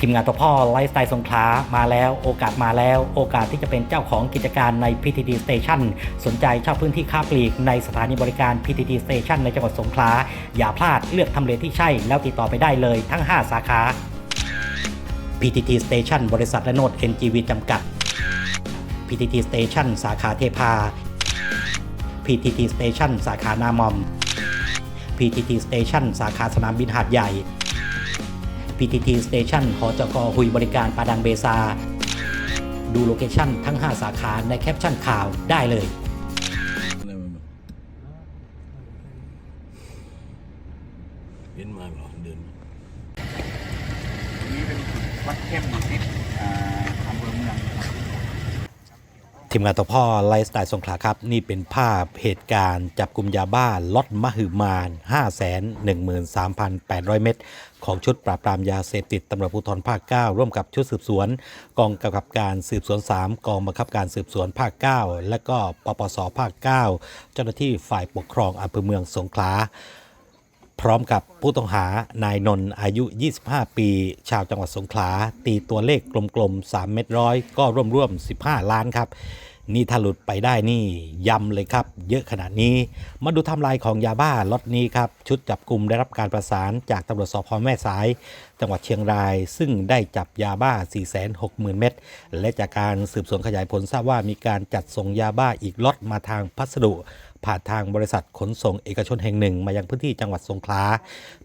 ทีมงานตัวพ่อไลฟ์สไตล์สงขลามาแล้วโอกาสมาแล้ว โอกาสที่จะเป็นเจ้าของกิจการใน PTT Station สนใจเช่าพื้นที่ค้าปลีกในสถานีบริการ PTT Station ในจังหวัดสงขลาอย่าพลาดเลือกทำเลที่ใช่ แล้วติดต่อไปได้เลยทั้ง 5 สาขา PTT Station บริษัทและโนด NGV จำกัด PTT Station สาขาเทพา PTT Station สาขานามอม PTT Station สาขาสนามบินหาดใหญ่ PTT Station หอจกหุยบริการปาดังเบซา ดูโลเคชั่นทั้ง 5 สาขาในแคปชั่นข่าวได้เลยอะไรมาเห็นมาเหรอเดินมานี้เป็นวัดเข้มอยู่ที่อ่าอำเภอเมืองครับ ทีมงานตัวพ่อไลฟ์สไตล์สงขลาครับ นี่เป็นภาพเหตุการณ์จับกลุ่มยาบ้าล็อตมหึมาน513,800 เม็ดของชุดปราบปรามยาเสพติดตำรวจภูธรภาค 9 ร่วมกับชุดสืบสวน กองกำกับการสืบสวน 3 กองบังคับการสืบสวนภาค 9 และก็ปปสภาค 9 เจ้าหน้าที่ฝ่ายปกครองอำเภอเมืองสงขลา พร้อมกับผู้ต้องหานายนนท์อายุ 25 ปี ชาวจังหวัดสงขลา ตีตัวเลขกลมๆ 3 เม็ดร้อยก็ร่วมๆ 15 ล้านครับ นี่ถ้าหลุดไปได้นี่ยำเลยครับ เยอะขนาดนี้ มาดูทำลายของยาบ้าล็อตนี้ครับ ชุดจับกลุ่มได้รับการประสานจากตำรวจสพแม่สายจังหวัดเชียงราย ซึ่งได้จับยาบ้า 460,000 เม็ดและจากการสืบสวนขยายผลทราบว่ามีการจัดส่งยาบ้าอีกล็อตมาทางพัสดุผ่านทางบริษัทขนส่งเอกชนแห่งหนึ่ง มายังพื้นที่จังหวัดสงขลา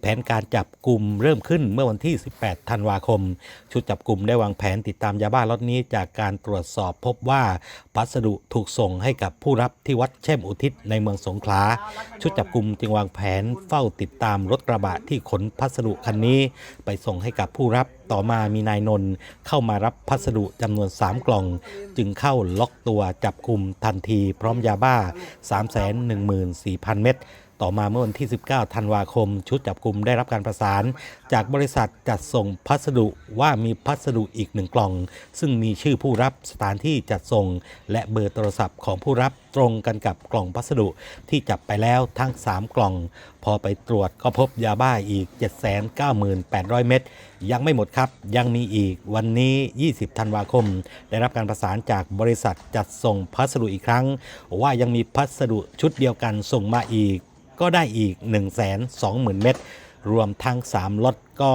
แผนการจับกลุ่มเริ่มขึ้นเมื่อวันที่ 18 ธันวาคม ชุดจับกลุ่มได้วางแผนติดตามยาบ้าล็อตนี้ จากการตรวจสอบพบว่าพัสดุถูกส่งให้กับผู้รับที่วัดแช่มอุทิศในเมืองสงขลา ชุดจับกลุ่มจึงวางแผนเฝ้าติดตามรถกระบะที่ขนพัสดุคันนี้ ไปส่งให้กับผู้รับต่อมามีนายนนท์เข้ามารับพัสดุจำนวน 3 กล่อง จึงเข้าล็อกตัวจับกลุ่มทันทีพร้อมยาบ้า 314,000 เม็ด ต่อมาเมื่อวันที่ 19 ธันวาคม ชุดจับกลุ่มได้รับการประสาน จากบริษัทจัดส่งพัสดุว่ามีพัสดุอีกหนึ่งกล่อง ซึ่งมีชื่อผู้รับสถานที่จัดส่ง และเบอร์โทรศัพท์ของผู้รับตรงกันกับกล่องพัสดุที่จับไปแล้วทั้ง 3 กล่อง พอไปตรวจก็พบยาบ้าอีก 798,000 เม็ดยังไม่หมดครับยังมีอีกวันนี้ 20 ธันวาคม ได้รับการประสานจากบริษัทจัดส่งพัสดุอีกครั้ง ว่ายังมีพัสดุชุดเดียวกันส่งมาอีก ก็ได้อีก 120,000 เม็ดรวมทั้ง 3ล็อตก็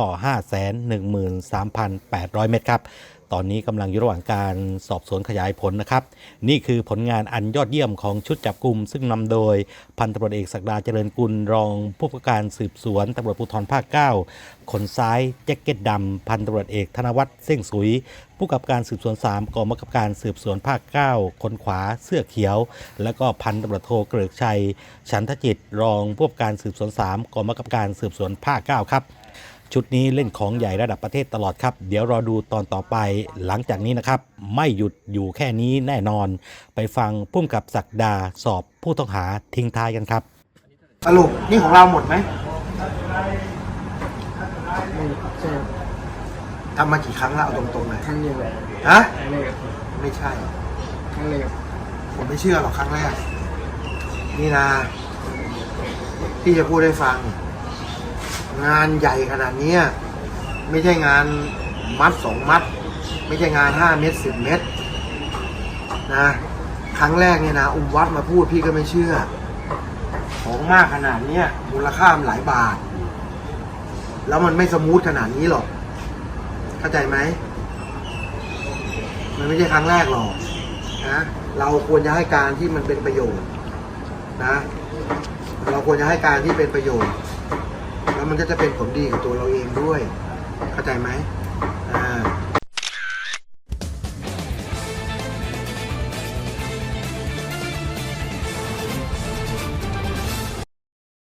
513,800 เม็ดครับ ตอนนี้กำลังอยู่ระหว่างการสอบสวนขยายผลนะครับ นี่คือผลงานอันยอดเยี่ยมของชุดจับกลุ่มซึ่งนำโดยพันตำรวจเอกศักดาเจริญกุลรองผู้ประการสืบสวนตำรวจภูธรภาค 9 คนซ้ายแจ็คเก็ตดำพันตำรวจเอกธนวัฒน์เส้งสุย ผู้กำกับการสืบสวน 3กองบังคับการสืบสวนภาค 9 คนขวาเสื้อเขียว แล้วก็พันตำรวจโทเกริกชัย ฉันทจิตรองผู้กำกับการสืบสวน 3กองบังคับการสืบสวนภาค 9 ครับ ชุดนี้เล่นของใหญ่ระดับประเทศตลอดครับ เดี๋ยวรอดูตอนต่อไปหลังจากนี้นะครับ ไม่หยุดอยู่แค่นี้แน่นอน ไปฟังพุ่มกับศักดาสอบผู้ต้องหาทิ้งท้ายกันครับ สรุปนี่ของเราหมดไหมไม่ใช่ทำมากี่ครั้งแล้วเอาตรงๆเลยครั้งเดียวครับฮะครั้งแรกครับไม่ใช่ครั้งแรกครับผมไม่เชื่อหรอกครั้งแรกนี่นะพี่จะพูดให้ฟัง งานใหญ่ขนาดเนี้ยไม่ใช่งานมัดสองมัด ไม่ใช่งานห้าเม็ดสิบเม็ดนะครั้งแรกเนี่ยนะอุ้มวัดมาพูดพี่ก็ไม่เชื่อ ของมากขนาดเนี้ยมูลค่ามหลายบาท แล้วมันไม่สมูทขนาดนี้หรอก เข้าใจไหม มันไม่ใช่ครั้งแรกหรอกนะเราควรจะให้การที่มันเป็นประโยชน์นะ เราควรจะให้การที่เป็นประโยชน์ แล้วมันก็จะเป็นผลดีกับตัวเราเองด้วย เข้าใจไหม